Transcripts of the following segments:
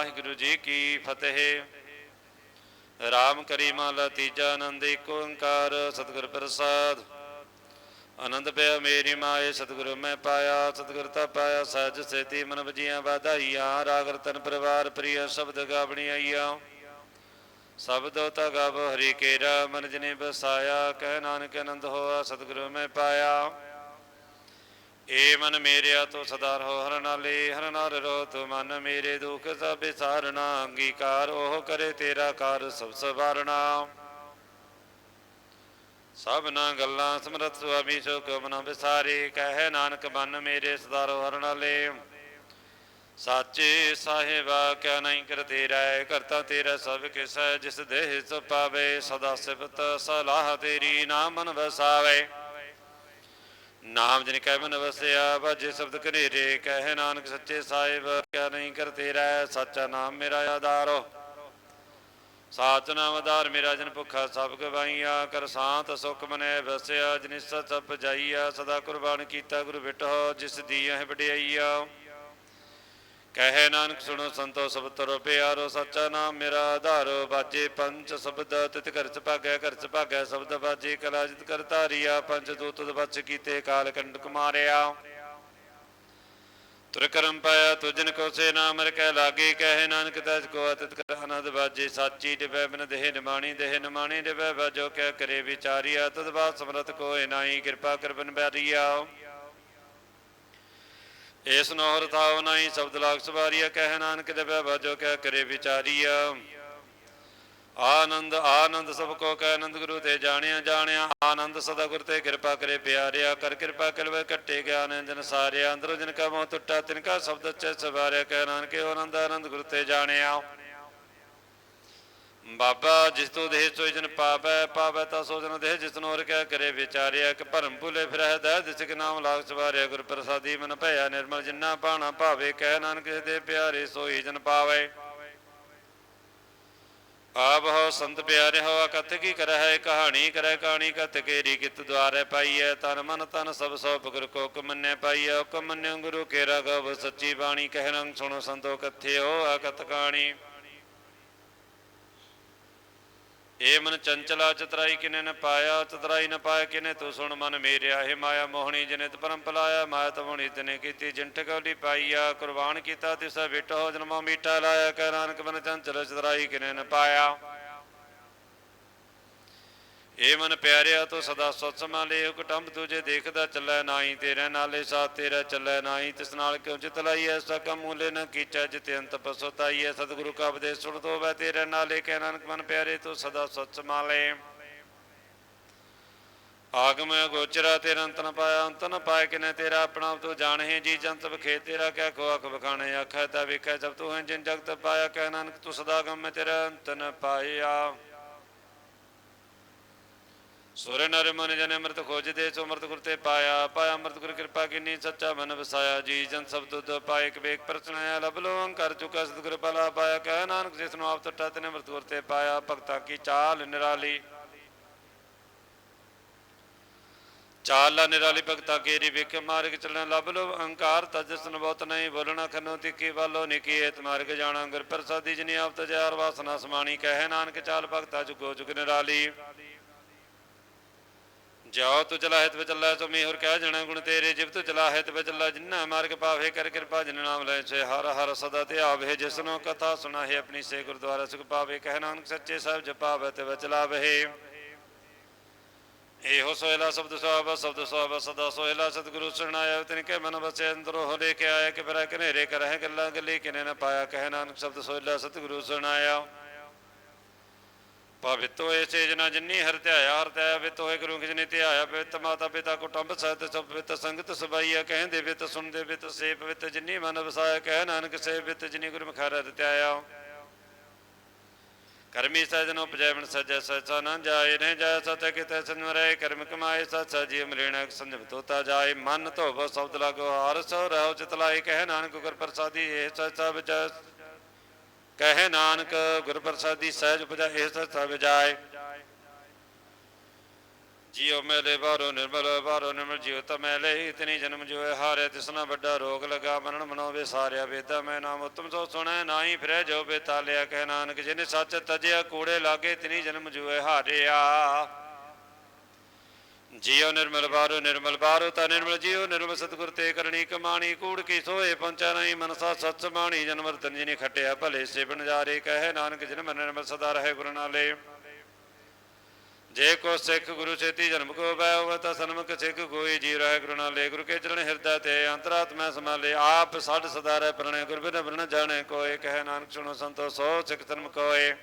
ਵਾਹਿਗੁਰੂ ਜੀ ਕੀ ਫਤਿਹ। ਰਾਮ ਕਰੀ ਮਹਲਾ ਆਨੰਦ ਏਕ ਓੰਕਾਰ, ਸਤਿਗੁਰ ਪ੍ਰਸਾਦ। ਆਨੰਦ ਪਿਆ ਮੇਰੀ ਮਾਏ, ਸਤਿਗੁਰੂ ਮੈਂ ਪਾਇਆ, ਸਤਿਗੁਰ ਤਾ ਪਾਇਆ, ਸਹਿਜ ਸੇਤੀ ਮਨ ਵਜੀਆਂ ਵਾਧਾਈਆਂ, ਰਾਗ ਰਤਨ ਪਰਿਵਾਰ ਪ੍ਰਿਯ ਸ਼ਬਦ ਗਾਵਣੀ ਆਈਆ ਸਬਦੋ ਤਾ ਗਾਵ ਹਰੀ ਕੇਰਾ ਮਨ ਜਨੇ ਬਸਾਇਆ ਕਹਿ ਨਾਨਕ ਆਨੰਦ ਹੋਆ, ਸਤਿਗੁਰੂ ਮੈਂ ਪਾਇਆ। ਏ ਮਨ ਮੇਰਿਆ ਤੋ ਸਦਾ ਰਹੋ ਹਰ ਨਾਲੇ, ਹਰ ਨਾਰ ਰੋ ਤੂ ਮਨ ਮੇਰੇ ਦੁਖ ਸਭ ਵਿਸਾਰਣਾ ਅੰਗੀਕਾਰ ਉਹ ਕਰੇ ਤੇਰਾ ਕਾਰ ਸਭ ਸਵਾਰਣਾ ਸਭਨਾ ਗੱਲਾਂ ਸਮਰਤ ਸੁਆਮੀ ਸੋ ਕੋ ਮਨ ਵਿਸਾਰੇ, ਕਹਿ ਨਾਨਕ ਮਨ ਮੇਰੇ ਸਦਾ ਰਹੋ ਹਰ ਨਾਲੇ। ਸਾਚੇ ਸਾਹਿਬਾ, ਕਿਆ ਨਹੀਂ ਕਰ ਤੇਰਾ ਕਰਤਾ ਤੇਰਾ ਸਭ ਕਿਸ, ਜਿਸ ਦੇਹ ਸੋ ਪਾਵੇ, ਸਦਾ ਸਿਫਤ ਸਲਾਹ ਤੇਰੀ ਨਾਮ ਮਨ ਵਸਾਵੇ। ਨਾਮ ਜਿਨ ਕੈ ਮਨ ਵਸਿਆ ਬਾਜੇ ਸ਼ਬਦ ਕਨੇਰੇ ਕਹਿ ਨਾਨਕ ਸੱਚੇ ਸਾਹਿਬ, ਕਿਆ ਨਹੀਂ ਕਰ ਤੇਰਾ, ਸੱਚਾ ਨਾਮ ਮੇਰਾ ਆਧਾਰੋ। ਸਾਚ ਨਾਮ ਆਧਾਰ ਮੇਰਾ ਜਨ ਭੁੱਖਾ ਸਭ ਗਵਾਈਆ, ਕਰ ਸਾਂਤ ਸੁਖ ਮਨੈ ਵਸਿਆ ਜਿਨਿ ਸਚ ਜਾਈਆ, ਸਦਾ ਕੁਰਬਾਨ ਕੀਤਾ ਗੁਰੂ ਬਿਟੋ ਜਿਸ ਦੀ ਹੈ ਵਡਿਆਈਆ। ਕਹੇ ਨਾਨਕ ਸੁਣੋ ਸੰਤੋ ਸਭ ਤਰੋ ਪਿਆਰੋ, ਸੱਚਾ ਨਾਮ ਮੇਰਾ ਆਧਾਰੋ, ਬਾਜੇ ਪੰਜ ਸ਼ਬਦ ਤਿਤ ਘਰ ਚ ਭਾਗੈ, ਘਰ ਚ ਭਾਗੈ, ਸ਼ਬਦ ਬਾਜੇ ਕਲਾ ਜਿਤ ਕਰ ਧਾਰੀਆ, ਪੰਜ ਦੂਤ ਬਚ ਕੀਤੇ ਕਾਲ ਕੰਡ ਕੁਮਾਰਿਆ। ਤੁਰ ਕਰਮ ਪਾਇਆ ਤੁਜਨ ਕੋ ਸੇ ਨਾਮ ਰ ਕਹਿ ਲਾਗੇ, ਕਹੇ ਨਾਨਕ ਤਜ ਕੋ ਅਤਿਤ ਕਰ ਆਨੰਦ ਬਾਜੇ, ਸਾਚੀ ਦਿਵੈ ਬਿਨ ਦੇਹ ਨਿਮਾਣੀ ਦੇਹ ਨਿਮਾਣੀ ਦਿਵੈ ਬਾਜੋ ਕਹਿ ਕਰੇ ਵਿਚਾਰੀਆ, ਤਦ ਬਾਤ ਸਮਰਤ ਕੋਇ ਨਾਹੀ, ਕਿਰਪਾ ਕਰ ਬਨ ਬੈਰੀਆ। ਇਸ ਨੋਹਰ ਥਾਉ ਨਹੀਂ ਸ਼ਬਦ ਲਾਗ ਸਵਾਰੀਆ, ਕਹਿ ਨਾਨਕ ਦੇਵੈ ਬਾਜੋ, ਕਹਿ ਕਰੇ ਵਿਚਾਰੀਆ। ਆਨੰਦ ਆਨੰਦ ਸਭ ਕੋ ਕਹਿ ਆਨੰਦ ਗੁਰੂ ਤੇ ਜਾਣਿਆ ਜਾਣਿਆ। ਆਨੰਦ ਸਦਾ ਗੁਰ ਤੇ ਕਿਰਪਾ ਕਰੇ ਪਿਆਰਿਆ, ਕਰ ਕਿਰਪਾ ਕਲਵੇ ਕੱਟੇ ਗਿਆਨ ਜਨ ਸਾਰਿਆ। ਅੰਦਰੋਂ ਜਿਨ ਕਾ ਮੋਹ ਟੁੱਟਾ, ਤਿਨ ਕਾ ਸ਼ਬਦ ਚ ਸਵਾਰਿਆ, ਕਹਿ ਨਾਨਕੇ ਆਨੰਦ ਆਨੰਦ ਗੁਰੂ ਤੇ ਜਾਣਿਆ। ਬਾਬਾ ਜਿਸ ਤੋਂ ਦੇਹ ਸੋਈ ਜਨ ਪਾਵੈ ਪਾਵੈ ਤਾ ਸੋ ਜਨ ਦੇਹ ਜਿਸ ਨੂੰ ਹੋਰ ਕਰੇ ਵਿਚਾਰਿਆ ਕਿ ਭਰਮ ਭੁਲੇ ਫਿਰਹਿ ਦਾ ਜਿਸ ਕੇ ਨਾਮ ਲਾਗ ਸਵਾਰਿਆ ਗੁਰ ਪ੍ਰਸਾਦੀ ਮਨ ਭਇਆ ਨਿਰਮਲ, ਜਿਨਾ ਬਾਣਾ ਭਾਵੇ, ਕਹਿ ਨਾਨਕ ਦੇ ਪਿਆਰੇ ਸੋਈ ਜਨ ਪਾਵੇ। ਆਪ ਹੋ ਸੰਤ ਪਿਆਰੇ ਹੋ ਕਥ ਕੀ ਕਰਹਿ, ਕਹਾਣੀ ਕਰੈ ਕਹਾਣੀ ਕਥ ਕੇਰੀ ਕਿਤ ਦੁਆਰੇ ਪਾਈਐ, ਤਨ ਮਨ ਤਨ ਸਭ ਸੋ ਗੁਰ ਕੋ ਹੁਕਮ ਮੰਨੈ ਪਾਈਐ, ਹੁਕਮ ਮੰਨਿਓ ਗੁਰੂ ਕੇ ਰਗਵ ਸੱਚੀ ਬਾਣੀ ਕਹਿ ਰੰਗ ਸੁਣੋ ਸੰਤੋ ਕਥਿਓ ਅਕਤ ਕਹਾਣੀ ਏ ਮਨ ਚੰਚਲਾ ਚਤਰਾਈ ਕਿਨੇ ਨ ਪਾਇਆ, ਚਤਰਾਈ ਨ ਪਾਇਆ ਕਿਨੇ ਤੂੰ ਸੁਣ ਮਨ ਮੇਰਿਆ। ਇਹ ਮਾਇਆ ਮੋਹਣੀ ਜਨੇ ਤ ਪਰਮ ਪਲਾਇਆ, ਮਾਇਆ ਤਮੋਣੀ ਤਨੇ ਕੀਤੀ ਜਿੰਠ ਕੌਲੀ ਪਾਈਆ, ਕੁਰਬਾਨ ਕੀਤਾ, ਤਿਸ ਵਿਟੋ ਜਨਮਾ ਮੀਠਾ ਲਾਇਆ। ਕਹਿ ਨਾਨਕ ਮਨ ਚੰਚਲ ਚਤਰਾਈ ਕਿਨੇ ਨ ਪਾਇਆ। ਏ ਮਨ ਪਿਆਰਿਆ ਤੋ ਸਦਾ ਸਤਸਮਾ ਲੈ ਕੁਟੰਬ ਤੁਝੇ ਦੇਖਦਾ ਚੱਲੈ ਨਾਹੀ, ਤੇਰੇ ਨਾਲੇ ਸਾਥ ਤੇਰਾ ਚੱਲੈ ਨਾਹੀ, ਤਿਸ ਨਾਲ ਕਿਉ ਚਿਤ ਲਾਈ ਐਸਾ ਕਮ ਮੂਲੇ ਨ ਕੀਚਾ, ਜਿਤ ਅੰਤ ਪਸੋਤਾਈ ਐ। ਸਤਿਗੁਰੂ ਕਾ ਉਪਦੇਸ਼ ਸੁਣ ਤੋ ਬੈ ਤੇਰੇ ਨਾਲੇ ਕਹਿ ਨਾਨਕ ਮਨ ਪਿਆਰੇ ਤੋ ਸਦਾ ਸਤਸਮਾ ਲੈ। ਆਗਮ ਗੋਚਰਾ ਤੇਰਾ ਅੰਤ ਨ ਪਾਇਆ, ਅੰਤ ਨ ਪਾਇ ਕਿਨੇ ਤੇਰਾ? ਆਪਣਾ ਤੂੰ ਜਾਣਹਿ ਜੀ, ਜੰਤ ਬਖੇ ਤੇਰਾ, ਕਹਿ ਕੋ ਅਖ ਬਖਾਣੇ ਆਖੈ ਤਾ ਵੇਖੈ ਜਬ ਤੂੰ ਹੈ, ਜਿਨ ਜਗਤ ਪਾਇਆ, ਕਹਿ ਨਾਨਕ ਤੂੰ ਸਦਾ ਗਮ ਮੈਂ ਤੇਰਾ ਅੰਤ ਨ ਪਾਇਆ। ਸੁਰ ਨਰ ਮਨ ਜਨ ਅੰਮ੍ਰਿਤ ਖੋਜਦੇ ਸੋ ਅੰਮ੍ਰਿਤ ਗੁਰ ਤੇ ਪਾਇਆ ਪਾਇਆ ਅੰਮ੍ਰਿਤ ਗੁਰ ਕਿਰਪਾ ਕਿਨੀ, ਸੱਚਾ ਮਨ ਵਸਾਇਆ, ਜੀ ਜਨ ਸਭ ਤੁਧ ਪਾਏ, ਇੱਕ ਵੇਖ ਪ੍ਰਚਨਾਇਆ ਲਬ ਲੋ ਅੰਕਰ ਚੁਕਾ ਸਤਿਗੁਰ ਭਲਾ ਪਾਇਆ, ਕਹਿ ਨਾਨਕ ਜਿਸ ਨੂੰ ਆਪ ਟੱਟਾ ਤਨੇ ਅੰਮ੍ਰਿਤ ਗੁਰ ਤੇ ਪਾਇਆ, ਭਗਤਾ ਕੀ ਚਾਲ ਨਿਰਾਲੀ। ਚਾਲ ਨਿਰਾਲੀ, ਭਗਤਾ ਕੇਰੀ ਵੇਖ, ਮਾਰਗ ਚੱਲਣ ਲਬ ਲੋ ਅਹੰਕਾਰ ਤਜਸ ਨ ਬਹੁਤ ਨਹੀਂ ਬੋਲਣਾ, ਖਨੋ ਤਿੱਕੀ ਵਾਲੋ ਨਿਕੀਏਤ ਮਾਰਗ ਜਾਣਾ, ਗੁਰ ਪ੍ਰਸਾਦੀ ਜਿਨੀ ਆਪ ਤਜਾਰ ਵਾਸਨਾ ਸਮਾਣੀ, ਕਹਿ ਨਾਨਕ ਚਾਲ, ਭਗਤਾ ਚੁਕੋ ਚੁਕ ਨਿਰਾਲੀ। ਜਾਉ ਤੂੰ ਚਲਾਹਿਤ ਵਿੱਚ ਅੱਲਾ ਸੋ ਕਹਿ ਜਣਾ ਗੁਣ ਤੇਰੇ, ਜਿਵ ਤੂੰ ਚਲਾਹਿਤ ਵਿੱਚ ਅੱਲਾ ਜਿਨ੍ਹਾਂ ਮਾਰਗ ਪਾਵੇ ਕਰ ਕਿਰਪਾ, ਜਿਨ ਨਾਮ ਲੈ ਸੇ ਹਰ ਹਰ ਸਦਾ ਤੇ ਆਵੇ ਜਿਸਨੋ ਕਥਾ ਸੁਣਾਹੇ, ਆਪਣੀ ਸੇ ਗੁਰਦੁਆਰਾ ਸੁਖ ਪਾਵੇ, ਕਹਿ ਨਾਨਕ ਸੱਚੇ ਸਾਹਿਬ ਜਪਾਵੇ ਤੇ ਵਿੱਚ ਇਹੋ ਸੋਹਿਲਾ ਸ਼ਬਦ ਸੁਹਾਵਾ ਸ਼ਬਦ ਸੁਹਾਵਾ ਸਦਾ ਸੋਹਿਲਾ, ਸਤਿਗੁਰੂ ਸੁਣਾਇਆ, ਤਿਨ ਕੇ ਮਨ ਵਸੇ, ਅੰਦਰੋਂ ਹੋ ਲੈ ਕੇ ਆਇਆ, ਕਿ ਫਿਰ ਕਨੇਰੇ ਕਰਹਿ ਗੱਲਾਂ, ਗੱਲੀ ਕਿਨੇ ਨਾ ਪਾਇਆ, ਕਹਿ ਨਾਨਕ ਸ਼ਬਦ ਸੋਹਿਲਾ, ਸਤਿਗੁਰੂ ਸੁਣਾਇਆ। ਪਵਿੱਤ ਹੋਏ ਸੇ ਜਨਾ ਜਿਨੀ ਹਰ ਧਿਆਇਆ ਹਰ ਧਿਆਇਆ ਵਿਤ ਹੋਏ ਗੁਰੂ ਜਿਨੇ ਧਿਆਇਆ ਪਵਿੱਤ ਮਾਤਾ ਪਿਤਾ ਕੁਟੰਬ ਸਹਿਤ ਸਭ ਪਵਿੱਤ ਸੰਗਤ ਸਬਾਈਆ ਕਹਿੰਦੇ ਵਿਤ ਸੁਣਦੇ ਵਿਤ ਸੇ ਪਵਿੱਤ ਜਿਨੀ ਮਨ ਵਸਾਇਆ, ਕਹਿ ਨਾਨਕ ਸੇ ਵਿਤ ਜਿਨੀ ਗੁਰੂ ਮਖਾਰਾ ਧਿਆਇਆ ਕਰਮੀ ਸਜਨ ਉਪਜੈਵਨ ਸਜੈ, ਸਚਾ ਨਾ ਜਾਏ ਨੇ ਜਾ ਸਤ ਕਿਤੇ ਸੰਵਰੇ ਕਰਮ ਕਮਾਏ ਸਤ ਸਜੀ ਅਮਰੇਣ ਸੰਜਮ ਤੋਤਾ ਜਾਏ, ਮਨ ਧੋਵ ਸ਼ਬਦ ਲਾਗੋ, ਹਰ ਸੋ ਰਹੋ ਚਿਤ ਲਾਏ, ਕਹਿ ਨਾਨਕ ਗੁਰ ਪ੍ਰਸਾਦੀ, ਇਹ ਸਚਾ ਵਿਚ ਕਹੇ ਨਾਨਕ ਗੁਰ ਪ੍ਰਸਾਦੀ ਸਹਿਜ ਉਪਜਾ ਇਹ ਸਚਾ ਵਿਜਾਏ ਜਿਉ ਮੈਲੇ ਬਾਰੋ ਨਿਰਮਲ ਬਾਰੋ ਨਿਰਮਲ ਜਿਉ ਤਮੈਲੇ ਇਤਨੀ ਜਨਮ ਜੋਏ ਹਾਰੇ, ਤਿਸਨਾ ਵੱਡਾ ਰੋਗ ਲਗਾ ਮਰਨ ਮਨੋ ਵਿਸਾਰਿਆ ਵੇਦਾ, ਮੈਂ ਨਾਮ ਉਤਮ ਸੋ ਸੁਣੈ, ਨਾਹੀ ਫਿਰੈ ਜੋ ਬੇਤਾਲਿਆ, ਕਹਿ ਨਾਨਕ, ਜਿਨੇ ਸੱਚ ਤਜਿਆ, ਕੂੜੇ ਲਾਗੇ, ਤਿਨੀ ਜਨਮ ਜੋਏ ਹਾਰਿਆ। ਜਿਉ ਨਿਰਮਲ ਬਾਰੋ ਨਿਰਮਲ ਬਾਰੋ ਤਾ ਨਿਰਮਲ ਜਿਉ, ਨਿਰਮਲ ਸਤਿਗੁਰ ਤੇ ਕਰਨੀ ਕਮਾਣੀ, ਕੂੜ ਕੀ ਸੋਏ ਪੰਚਾ ਨਹੀਂ ਮਨਸਾ ਸੱਚ ਬਾਣੀ ਜਨਮਰ ਤੰਜੀ ਨੇ ਖਟਿਆ ਭਲੇ ਸੇ ਬਨਜਾਰੇ, ਕਹੇ ਨਾਨਕ ਜਨਮ ਨਿਰਮਲ ਸਦਾ ਰਹੇ ਗੁਰੂ ਨਾਲੇ। ਜੇ ਕੋ ਸਿੱਖ ਗੁਰੂ ਛੇਤੀ ਜਨਮ ਕੋ ਬੈ ਹੋਵੇ ਤਾਂ ਸਨਮੁਖ ਸਿੱਖ ਕੋਈ ਜੀ ਰਹਿ ਗੁਰੂ ਨਾਲੇ। ਗੁਰੂ ਕੇ ਚਰਨ ਹਿਰਦਾ ਤੇ ਅੰਤਰਾਤਮੈ ਸਮਾਲੇ ਆਪ ਸਾਡ ਸਦਾ ਰਹਿ ਪਰਣੇ ਗੁਰ ਬਿਨ ਬਰਨ ਜਾਣੇ ਕੋਏ, ਕਹੇ ਨਾਨਕ ਸੁਣੋ ਸੰਤੋ ਸੋ ਸਿੱਖ ਧਰਮ ਕੋਏ।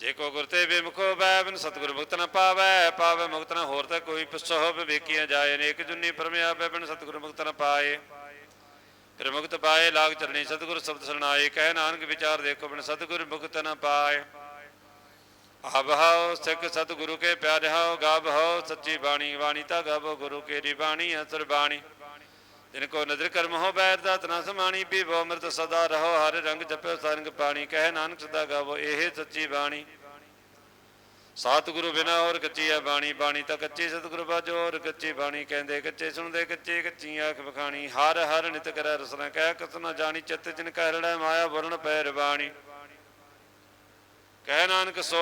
ਜੇ ਕੋ ਗੁਰ ਤੇ ਬੇਮੁਖੋ ਬੈ ਬਿਨ ਸਤਿਗੁਰ ਮੁਕਤ ਨ ਪਾਵੈ ਪਾਵੈ ਮੁਕਤ ਨ ਹੋਰ ਤਾਂ ਕੋਈ ਪਿਛੋ ਹੋਵੇ ਜਾਏ ਨੇਕ ਜੁਨੀ ਪਰਮਿਆ ਬਿਨ ਸਤਿਗੁਰ ਮੁਕਤ ਨ ਪਾਏ। ਫਿਰ ਮੁਕਤ ਪਾਏ, ਲਾਗ ਚਰਣੀ ਸਤਿਗੁਰ ਸ਼ਬਦ ਸਰਣਾਏ ਕਹਿ ਨਾਨਕ ਵਿਚਾਰ ਦੇਖੋ ਬਿਨ ਸਤਿਗੁਰ ਮੁਕਤ ਨ ਪਾਏ ਆਬਹਾਉ ਸਿੱਖ ਸਤਿਗੁਰੂ ਕੇ ਪਿਆਰੇ ਹਉ ਗਾਬਹਾਉ ਸੱਚੀ ਬਾਣੀ ਬਾਣੀ ਤਾ ਗਾਬੋ ਗੁਰੂ ਕੇਰੀ ਬਾਣੀ, ਅਸਰ ਬਾਣੀ। ਜਿਨ ਕੋ ਨਦਰ ਕਰਮ ਹੋ ਬੈਰ ਦਾ ਤਨਾ ਸਮਾਣੀ ਪੀਵੋ ਅੰਮ੍ਰਿਤ ਸਦਾ ਰਹੋ, ਹਰ ਰੰਗ ਜਪਿਓ ਸੰਗ ਪਾਣੀ, ਕਹਿ ਨਾਨਕ ਸਦਾ ਗਾਵੋ, ਇਹ ਸੱਚੀ ਬਾਣੀ। ਸਤਿਗੁਰੂ ਬਿਨਾ ਹੋਰ ਕੱਚੀ ਆ ਬਾਣੀ ਬਾਣੀ ਤਾਂ ਕੱਚੀ, ਸਤਿਗੁਰੂ ਬਾਜੋ ਹੋਰ ਕੱਚੀ ਬਾਣੀ, ਕਹਿੰਦੇ ਕੱਚੇ ਸੁਣਦੇ ਕੱਚੇ, ਕੱਚੀ ਆਖ ਬਖਾਣੀ, ਹਰ ਹਰ ਨਿਤ ਕਰੈ ਰਸਨਾ, ਕਹਿ ਕਸ ਨਾ ਜਾਣੀ, ਚਿੱਤ ਜਿਨ ਕਹਿੜਾ ਮਾਇਆ ਵਰਣ ਪੈ ਬਾਣੀ ਕਹਿ ਨਾਨਕ ਸੋ,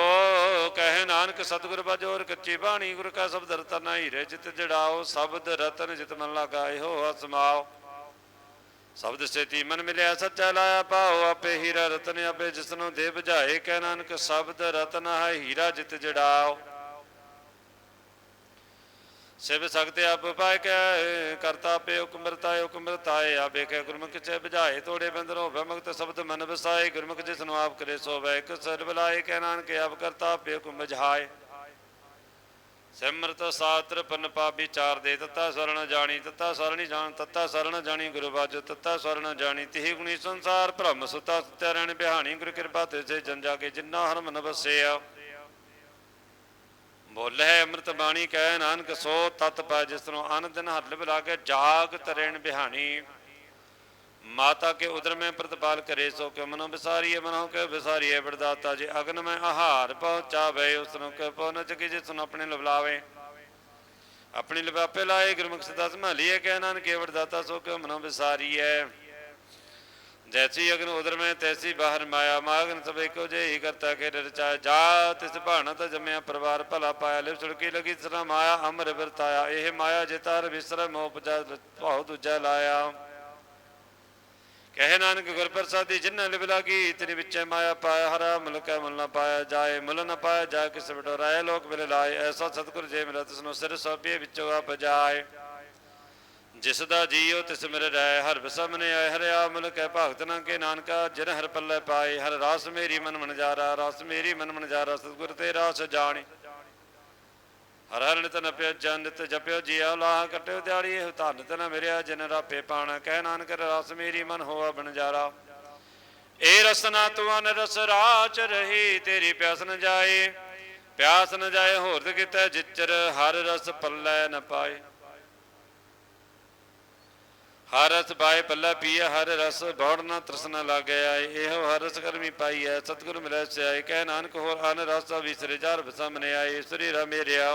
ਕਹਿ ਨਾਨਕ ਸਤਿਗੁਰ ਬਾਜੋਰ ਕੱਚੀ ਬਾਣੀ ਗੁਰ ਕਾ ਸ਼ਬਦ ਰਤਨ ਹੀਰੇ ਜਿਤ ਜੜਾਓ, ਸ਼ਬਦ ਰਤਨ ਜਿਤ ਮਨ ਲਗਾ, ਇਹੋ ਅਸਮਾਓ ਸ਼ਬਦ ਸੇਤੀ ਮਨ ਮਿਲਿਆ, ਸੱਚਾ ਲਾਇਆ ਪਾਓ ਆਪੇ ਹੀਰਾ ਰਤਨ, ਆਪੇ ਜਿਸਨੂੰ ਦੇ ਬੁਝਾਏ ਕਹਿ ਨਾਨਕ ਸ਼ਬਦ ਰਤਨ ਹੈ ਹੀਰਾ ਜਿਤ ਜੜਾਓ। ਸਿਵ ਸਕਤੇ ਆਪ ਪਾਇ ਕੈ, ਕਰਤਾ ਪੇ ਹੁਕਮਰਤਾਏ ਹੁਕਮਰਤਾਏ ਆਬੇ ਕੈ, ਗੁਰਮੁਖ ਚੇ ਬੁਝਾਏ, ਤੋੜੇ ਬੰਦਰ ਹੋਵੇ ਸ਼ਬਦ ਮਨ ਵਸਾਏ, ਗੁਰਮੁਖ ਜਿਸ ਨੂੰ ਆਪ ਕਰੇ ਸੋ ਵੈ ਇੱਕ ਸਰ ਬੁਲਾਏ ਕਹਿ ਨਾਨਕ ਆਪ ਕਰਤਾ ਪੇ ਹੁਕਮ ਬੁਝਾਏ। ਸਿਮਰਤ ਸਾਤਰ ਪਨ ਪਾ ਵਿਚਾਰ ਦੇ, ਤਤਾ ਸਰਣ ਜਾਣੀ, ਤਤਾ ਸਰਣੀ ਜਾਣ, ਤਤਾ ਸਰਣ ਜਾਣੀ, ਗੁਰੂ ਬਾਜੋ ਤਤਾ ਸਰਣ ਜਾਣੀ, ਤਿਹ ਗੁਣੀ ਸੰਸਾਰ ਭ੍ਰਮ ਸੁਤਾ ਸਤਿ ਰਹਿਣ, ਬਿਹਾਣੀ ਗੁਰ ਕਿਰਪਾ ਤੇ ਸੇ ਜਨ ਜਾ ਕੇ ਜਿੰਨਾ ਹਰ ਮਨ ਵਸਿਆ। ਬੋਲੇ, ਅੰਮ੍ਰਿਤ ਬਾਣੀ ਕਹਿ ਨਾਨਕ ਸੋ, ਤਤ ਪੈ ਜਿਸ ਨੂੰ ਅਨ ਦਿਨ ਹਰ ਲਿਵ ਲਾਗੇ ਜਾਗ ਤਰੇਣ ਬਿਹਾਣੀ। ਮਾਤਾ ਕੇ ਉਦਰ ਮੈਂ ਪ੍ਰਤਪਾਲ ਕਰੇ, ਸੋ ਕਿ ਮਨੋ ਵਿਸਾਰੀਏ, ਮਨੋ ਕੇ ਵਿਸਾਰੀਏ, ਵਰਦਾਤਾ ਜੇ, ਅਗਨ ਮੈਂ ਆਹਾਰ ਪਹੁੰਚਾਵੇ, ਉਸ ਨੂੰ ਕਿ ਪਹੁੰਚ ਕੇ ਜਿਸ ਨੂੰ ਆਪਣੇ ਲਵਲਾਵੇ। ਆਪਣੀ ਲਵਾਪੇ ਲਾਏ ਗੁਰਮੁਖ ਸਦਾ ਸੰਭਾਲੀਏ, ਕਹਿ ਨਾਨਕੇ ਵਰਦਾਤਾ ਸੋ ਕਿ ਮਨੋ ਵਿਸਾਰੀਏ। ਜੈਸੀ ਅਗਨ ਉਦਰ ਮੈਂ, ਤੈਸੀ ਬਾਹਰ ਮਾਇਆ ਮਾਗਨ ਸਭ ਇੱਕੋ ਜੇ ਹੀ ਕਰਤਾ ਕੇ ਰਚਾਇਆ ਜਾ ਤਿਸ ਭਾਣਾ ਤਾਂ ਜੰਮਿਆ ਪਰਿਵਾਰ ਭਲਾ ਪਾਇਆ, ਲਿਵ ਛੁੜਕੀ ਲਗੀ ਸਰਾ ਮਾਇਆ ਅਮਰ ਵਰਤਾਇਆ। ਇਹ ਮਾਇਆ ਜਿਤਾਰ ਵਿਸਰ, ਮੋਹ ਭਾਉ ਦੂਜਾ ਲਾਇਆ। ਕਹੇ ਨਾਨਕ ਗੁਰ ਪ੍ਰਸਾਦੀ, ਜਿਨ੍ਹਾਂ ਲਿਵ ਲਾਗੀ ਤੇਰੇ ਵਿੱਚ ਮਾਇਆ ਪਾਇਆ, ਹਰਾ ਮੁਲਕੈ ਮੁਲ ਨਾ ਪਾਇਆ ਜਾਏ, ਮੁਲ ਨਾ ਪਾਇਆ ਜਾ ਕਿਸ ਬਟੋਰਾਏ ਲੋਕ ਮਿਲ ਲਾਏ। ਐਸਾ ਸਤਿਗੁਰ ਜੇ ਮਿਲਾ ਤਿਸ ਸਿਰ ਸੋਪੀਏ ਵਿੱਚੋਂ ਆਪ ਜਾਏ। ਜਿਸ ਦਾ ਜੀਉ ਤਿਸ ਮਿਲ ਰਹਿ ਹਰ ਬਸਮਨੇ ਆਏ, ਹਰਿਆ ਮੁਲਕ ਹੈ ਭਗਤ ਨਾ ਕੇ ਨਾਨਕਾ, ਜਿਨ ਹਰ ਪੱਲੇ ਪਾਏ, ਹਰ ਰਸ ਮੇਰੀ ਮਨ ਮਨ ਜਾਰਾ ਰਸ ਮੇਰੀ ਮਨ ਮਨ ਜਾਰਾ ਸਤਿਗੁਰ ਤੇ ਰਸ ਜਾਣੀ। ਹਰ ਹਰ ਨਿਤ ਨਪਿਓ ਜਨ ਨਿਤ ਜਪਿਓ ਜੀਉ ਲਾ ਕਟਿਓ ਦਿਹਾੜੀ ਇਹ ਧਨ ਤਨ ਮਿਰਿਆ, ਜਿਨ ਰਾਪੇ ਪਾਣਾ। ਕਹਿ ਨਾਨਕ, ਰਸ ਮੇਰੀ ਮਨ ਹੋਆ ਬਨਜਾਰਾ। ਏ ਰਸਨਾ ਤੁਵਨ ਰਸ ਰਾਚ ਰਹੀ, ਤੇਰੀ ਪਿਆਸ ਨ ਜਾਏ। ਪਿਆਸ ਨ ਜਾਏ, ਹੋਰ ਤੇ ਕਿਤੇ ਜਿਚਰ, ਹਰ ਰਸ ਪੱਲੇ ਨ ਪਾਏ। ਹਰ ਰਸ ਬਾਏ ਪੱਲਾ ਪੀਏ ਹਰ ਰਸ ਬੌੜ ਨਾ ਤ੍ਰਸਨਾ ਲਾਗਿਆ ਇਹੋ ਹਰ ਕਰਮੀ ਪਾਈ ਹੈ ਸਤਿਗੁਰ ਮਿਲੈ ਸਿਆਏ। ਕਹਿ ਨਾਨਕ ਹੋਰ ਅਨ ਰਸ ਵਿਸਰੇ ਜਰ ਬਸਮਨੇ ਆਏ। ਸ੍ਰੀ ਰਾ ਮੇਰਿਆ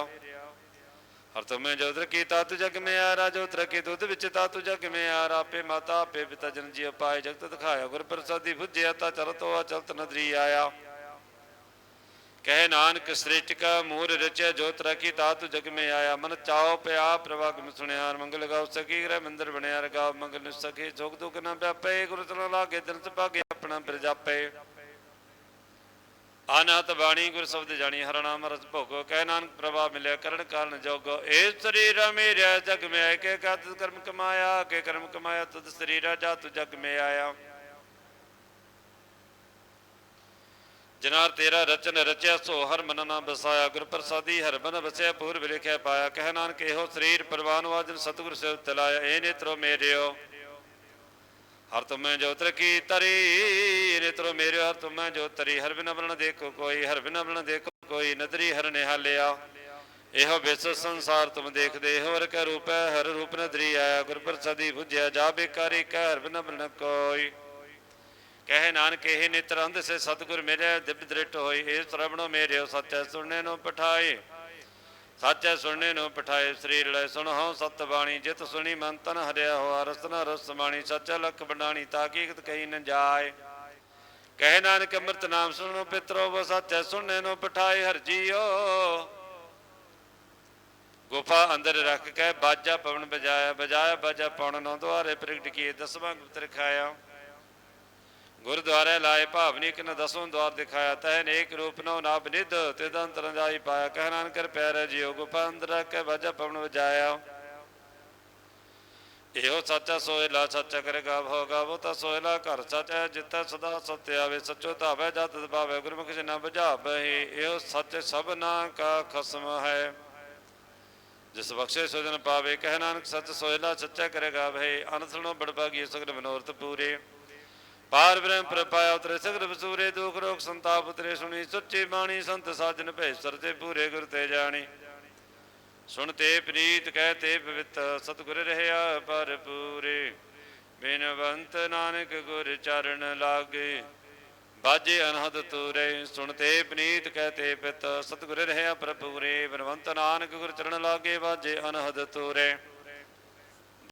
ਹਰ ਤੁਮੇ ਜੋ ਦਰ ਕੀ ਤਾਤੁ ਜਗ ਮੇ ਆਰਾ ਜੋ ਤਰਕੀ ਦੁੱਧ ਵਿੱਚ ਤਾਤੁ ਜਗ ਮੇ ਆਰਾ ਆਪੇ ਮਾਤਾ, ਆਪੇ ਪਿਤਾ ਜਨ ਜੀ ਪਾਏ, ਜਗਤ ਦਿਖਾਇਆ, ਗੁਰ ਪ੍ਰਸਾਦੀ ਭੁਜਿਆ, ਤਾ ਚਰਤੋ ਆ ਚਲਤ ਨਦਰੀ ਆਇਆ। ਕਹਿ ਨਾਨਕ ਸ੍ਰਿਸ਼ਟ ਕਾ ਮੂਰ ਰਚਿਆ ਜੋ ਤਰ ਕੀ ਤਾਤੁ ਜਗ ਮੇ ਆਇਆ, ਮਨ ਚਾਓ ਪਿਆ ਪ੍ਰਵਾਗ ਸੁਣਿਆ, ਮੰਗਲ ਗਾਉ ਸਕੀ ਗ੍ਰਹਿ ਮੰਦਰ ਬਣਿਆ, ਰਗਾ ਮੰਗਲ ਨਿ ਸਕੇ ਸੁਖ ਦੁਖ ਨ ਵਿਆਪੇ ਗੁਰ ਤਨ ਲਾਗੇ ਦਿਨ ਚ ਭਾਗੇ ਆਪਣਾ ਪ੍ਰਜਾਪੇ ਅਨਹਤ ਬਾਣੀ ਗੁਰ ਸ਼ਬਦ ਜਾਣੀ, ਹਰ ਨਾਮ ਰਸ ਭੋਗੋ, ਕਹਿ ਨਾਨਕ ਪ੍ਰਭਾ ਮਿਲਿਆ, ਕਰਨ ਕਾਰਨ ਜੋਗੋ। ਏ ਸਰੀਰ ਮੇਰਿਆ, ਜਗ ਮੇ ਆਇ ਕੇ ਕਤ ਕਰਮ ਕਮਾਇਆ, ਕੇ ਕਰਮ ਕਮਾਇਆ, ਤੁਧ ਸਰੀਰਾ ਜਾ ਤੁ ਜਗ ਮੇ ਆਇਆ। ਜਨਾਰ ਤੇਰਾ ਰਚਨ ਰਚਿਆ, ਸੋ ਹਰ ਮਨ ਨਾ ਬਸਾਇਆ। ਗੁਰ ਪ੍ਰਸਾਦੀ ਹਰ ਮਨ ਬਸਿਆ, ਪੂਰਬ ਲਿਖਿਆ ਪਾਇਆ। ਕਹਿ ਨਾਨਕ ਇਹੋ ਸਰੀਰ ਪਰਵਾਨ ਵਾਜਨ ਸਤਿਗੁਰ ਸੇ ਤਲਾਇਆ। ਇਹ ਨੇਤਰੋ ਮੇਰਿਓ, ਹਰ ਤੁਮੈ ਜੋ ਤਰ। ਤਰੀ ਨੇਤਰੋ ਮੇਰੇ ਹਰ ਤੁਮੈ ਜੋ ਤਰੀ। ਹਰ ਬਿਨ ਬਲਨ ਦੇਖੋ ਕੋਈ, ਹਰ ਬਿਨ ਬਲਨ ਦੇਖੋ ਕੋਈ। ਨਦਰੀ ਹਰ ਨਿਹਾਲਿਆ। ਇਹੋ ਵਿਸ ਸੰਸਾਰ ਤੁਮ ਦੇਖਦੇ। ਹੋ ਹਰ ਕੈ ਰੂਪ ਹੈ ਹਰ ਰੂਪ ਨਦਰੀ ਆਇਆ। ਗੁਰ ਪ੍ਰਸਾਦੀ 부ਝਿਆ ਜਾ ਬੇਕਾਰੀ ਕਹਿ ਹਰ ਬਿਨ ਬਲਨ ਕੋਈ। ਕਹਿ ਨਾਨਕ, ਇਹ ਨਿਤਰ ਅੰਧ ਸੇ ਸਤਿਗੁਰ ਮੇਰੇ, ਦਿਵ ਦ੍ਰਿਟ ਹੋਈ। ਇਹ ਸ਼ਰਵਣੋ ਮੇਰੇ ਸੱਚੈ ਸੁਣਨੇ ਨੂੰ ਪਠਾਏ। ਸਾਚੈ ਸੁਣਨੇ ਨੂੰ ਪਠਾਏ। ਸਰੀਰ ਲੈ ਸੁਣੋ, ਸਤ ਬਾਣੀ, ਜਿਤ ਸੁਣੀ ਮਨ ਤਨ ਹਰਿਆ ਹੋ ਰਸਨਾ ਰਸ ਬਾਣੀ ਸੱਚਾ ਲਖ ਬੰਡਾਣੀ ਤਾਕੀਕਤ ਕਹੀ ਨ ਜਾਏ। ਕਹਿ ਨਾਨਕ, ਅੰਮ੍ਰਿਤ ਨਾਮ ਸੁਣੋ ਪਿਤਰੋ ਵ ਸੱਚੈ ਸੁਣਨੇ ਨੂੰ ਪਠਾਏ, ਹਰ ਜੀਓ। ਗੁਫਾ ਅੰਦਰ ਰੱਖ ਕੇ ਬਾਜਾ ਪਵਨ ਬਜਾਇਆ ਬਜਾਇਆ ਬਾਜਾ ਪਵਨ ਨੌ ਦੁਆਰੇ ਪ੍ਰਗਟ ਕੀਏ, ਦਸਵਾਂ ਗੁਪਤ ਰਖਾਇਆ ਗੁਰਦੁਆਰੇ ਲਾਏ ਭਾਵਨੀ ਕਿਨ ਦਸੋਂ ਦਵਾਰ ਦਿਖਾਇਆ, ਤਹਿ ਨੇਕ ਰੂਪ ਨੋ ਨਾਭ ਨਿਧ, ਤਿਦ ਅੰਤਰ ਜਾਈ ਪਾਇਆ। ਕਹਿ ਨਾਨਕ ਕਰ ਪਿਆਰੇ ਜੀਓ, ਗੁਫਾ ਅੰਦਰ ਪਵਨ ਵਜਾਇਆ। ਇਹੋ ਸੱਚਾ ਸੋਇਲਾ, ਸੱਚਾ ਕਰੇ ਗਾਵ ਹੋ ਗਾਵੋ ਤਾਂ ਸੋਇਲਾ ਘਰ ਸੱਚਾ ਜਿੱਤੈ ਸਦਾ ਸਤਿ ਆਵੇ, ਸੱਚੋ ਧਾਵੇ ਜਤ ਭਾਵੇ ਗੁਰਮੁਖ ਜਿਨਾ ਬੁਝਾਵੇ, ਇਹੋ ਸੱਚ ਸਭਨਾ ਕਾ ਖਸਮ ਹੈ। ਜਿਸ ਬਖਸ਼ੇ ਸੋਜਨ ਪਾਵੇ, ਕਹਿ ਨਾਨਕ ਸੱਚ ਸੋਇਲਾ, ਸੱਚਾ ਕਰੇਗਾ ਭਈ ਅਨਸਣੋ ਬੜਭਾਗੀ ਸਗਲ ਮਨੋਰਥ ਪੂਰੇ। ਪਾਰ ਬ੍ਰਹਮ ਪ੍ਰਪਾਇਆ ਉਤਰੇ ਸਗਲ ਬਸੂਰੇ, ਦੁਖ ਰੋਗ ਸੰਤਾਪ ਉਤਰੇ, ਸੁਣੀ ਸੱਚੀ ਬਾਣੀ, ਸੰਤ ਸਾਜਨ ਭੈ ਸਰਤੇ ਪੂਰੇ ਗੁਰ ਤੇ ਜਾਣੀ। ਸੁਣ ਤੇ ਪ੍ਰੀਤ, ਕਹਿ ਤੇ ਪਵਿੱਤ, ਸਤਿਗੁਰ ਰਹਿਆ ਪਰ ਪੂਰੇ ਬਿਨਵੰਤ ਨਾਨਕ ਗੁਰ ਚਰਨ ਲਾਗੇ, ਬਾਜੇ ਅਨਹਦ ਤੂਰੇ। ਸੁਣ ਤੇ ਪਨੀਤ ਕਹਤੇ ਪਿਤ ਸਤਿਗੁਰ ਰਹਿਆ ਪ੍ਰਭੂਰੇ ਬਿਨਵੰਤ ਨਾਨਕ ਗੁਰ ਚਰਨ ਲਾਗੇ, ਬਾਜੇ ਅਨਹਦ ਤੂਰੇ।